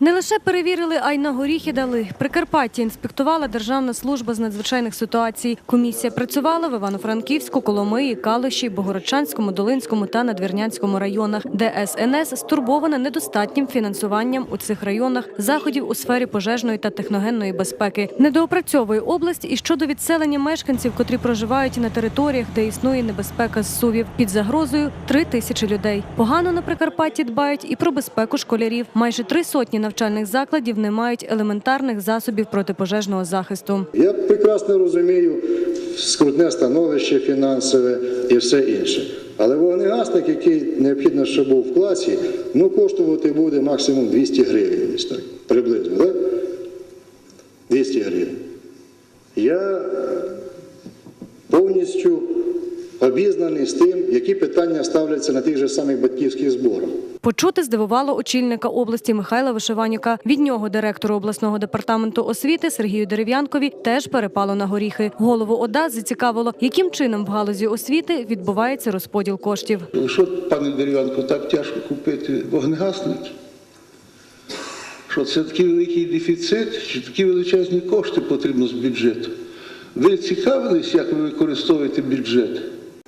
Не лише перевірили, а й на горіхи дали. Прикарпаття інспектувала Державна служба з надзвичайних ситуацій. Комісія працювала в Івано-Франківську, Коломиї, Калуші, Богородчанському, Долинському та Надвірнянському районах, де СНС стурбована недостатнім фінансуванням у цих районах заходів у сфері пожежної та техногенної безпеки. Недоопрацьовує область і щодо відселення мешканців, котрі проживають на територіях, де існує небезпека з сувів. Під загрозою три тисячі людей. Погано на Прикарпатті дбають і про безпеку школярів. Майже три сотні навчальних закладів не мають елементарних засобів протипожежного захисту. Я прекрасно розумію скрутне становище фінансове і все інше. Але вогнегасник, який необхідно, щоб був в класі, ну коштувати буде максимум 200 гривень, десь так, приблизно, так? 200 гривень. Я повністю обізнаний з тим, які питання ставляться на тих же самих батьківських зборах. Почути здивувало очільника області Михайла Вишиванюка. Від нього директору обласного департаменту освіти Сергію Дерев'янкові теж перепало на горіхи. Голову ОДА зацікавило, яким чином в галузі освіти відбувається розподіл коштів. Що, пане Дерев'янко, так тяжко купити вогнегасник? Що це такий великий дефіцит, чи такі величезні кошти потрібно з бюджету? Ви цікавились, як ви використовуєте бюджет?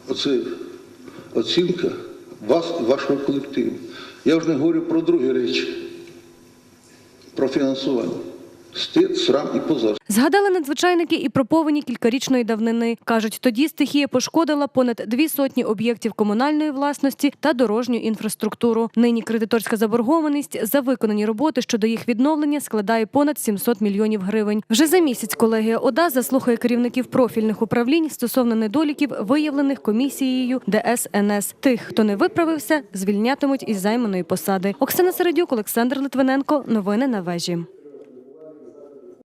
Оце оцінка вас і вашого колективу. Я вже не говорю про другі речі, про фінансування. Стид, срам і позор. Згадали надзвичайники і про повені кількарічної давнини. Кажуть, тоді стихія пошкодила понад дві сотні об'єктів комунальної власності та дорожню інфраструктуру. Нині кредиторська заборгованість за виконані роботи щодо їх відновлення складає понад 700 мільйонів гривень. Вже за місяць колегія ОДА заслухає керівників профільних управлінь стосовно недоліків, виявлених комісією ДСНС. Тих, хто не виправився, звільнятимуть із займаної посади. Оксана Середюк, Олександр Литвиненко. Новини на вежі.